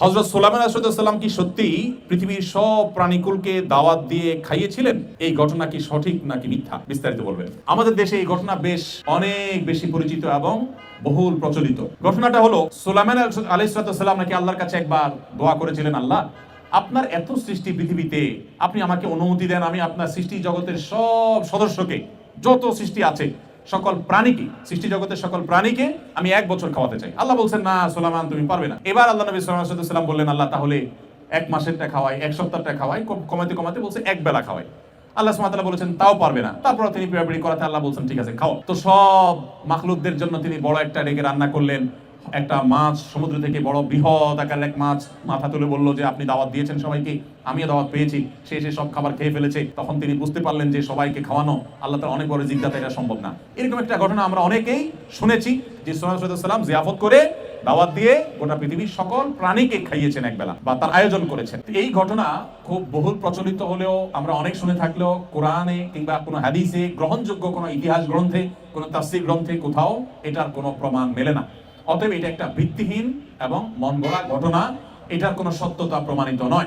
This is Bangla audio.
হজরত সোলামান আসাদাম কি সত্যি পৃথিবীর সব প্রাণীকুলকে দাওয়াত দিয়ে খাইয়েছিলেন? এই ঘটনা কি সঠিক নাকি মিথ্যা? বিস্তারিত বলবেন। আমাদের দেশে এই ঘটনা বেশ অনেক বেশি পরিচিত এবং বহুল প্রচলিত। ঘটনাটা হলো সোলামান আলাইসালাম নাকি আল্লাহর কাছে একবার দোয়া করেছিলেন, আল্লাহ, আপনার এত সৃষ্টি পৃথিবীতে, আপনি আমাকে অনুমতি দেন, আমি আপনার সৃষ্টি জগতের সব সদস্যকে, যত সৃষ্টি আছে সকল প্রাণীকে, সৃষ্টি জগতের সকল প্রাণীকে আমি এক বছর খাওয়াতে চাই। আল্লাহ বলছেন, না সোলামান তুমি পারবে না। এবার আল্লাহ নবী সাল্লাম বললেন, আল্লাহ, তাহলে এক মাসেরটা খাওয়াই, এক সপ্তাহটা খাওয়াই কমাতে কমাতে বলছে এক বেলা খাওয়াই। আল্লাহ সুমাতালা বলেছেন, তাও পারবে না। তারপর তিনি পিড়াপিড়ি করাতে আল্লাহ বলছেন, ঠিক আছে, খাও। তো সব মাখলুকদের জন্য তিনি বড় একটা ডেকে রান্না করলেন। একটা মাছ, সমুদ্র থেকে বড় বৃহৎ আকারের এক মাছ মাথা তুলে বলল যে, আপনি দাওয়াত দিয়েছেন সবাইকে, আমিও দাওয়াত পেয়েছি। সে এসে সব খাবার খেয়ে ফেলেছে। তখন তিনি বুঝতে পারলেন যে, সবাইকে খাওয়ানো আল্লাহ তার অনেক বড় জিজ্ঞাসা এটা সম্ভব না। এরকম একটা ঘটনা আমরা অনেকেই শুনেছি যে সাল্লাম জিয়াফত করে দাওয়াত দিয়ে গোটা পৃথিবীর সকল প্রাণীকে খাইয়েছেন একবেলা বা তার আয়োজন করেছেন। এই ঘটনা খুব বহুল প্রচলিত হলেও আমরা অনেক শুনে থাকলেও কোরআনে কিংবা কোনো হাদিসে গ্রহণযোগ্য কোনো ইতিহাস গ্রন্থে, কোনো তাফসীর গ্রন্থে কোথাও এটার কোনো প্রমাণ মেলে না। অতএব এটা একটা ভিত্তিহীন এবং মন ঘটনা। এটার কোনো সত্যতা প্রমাণিত নয়।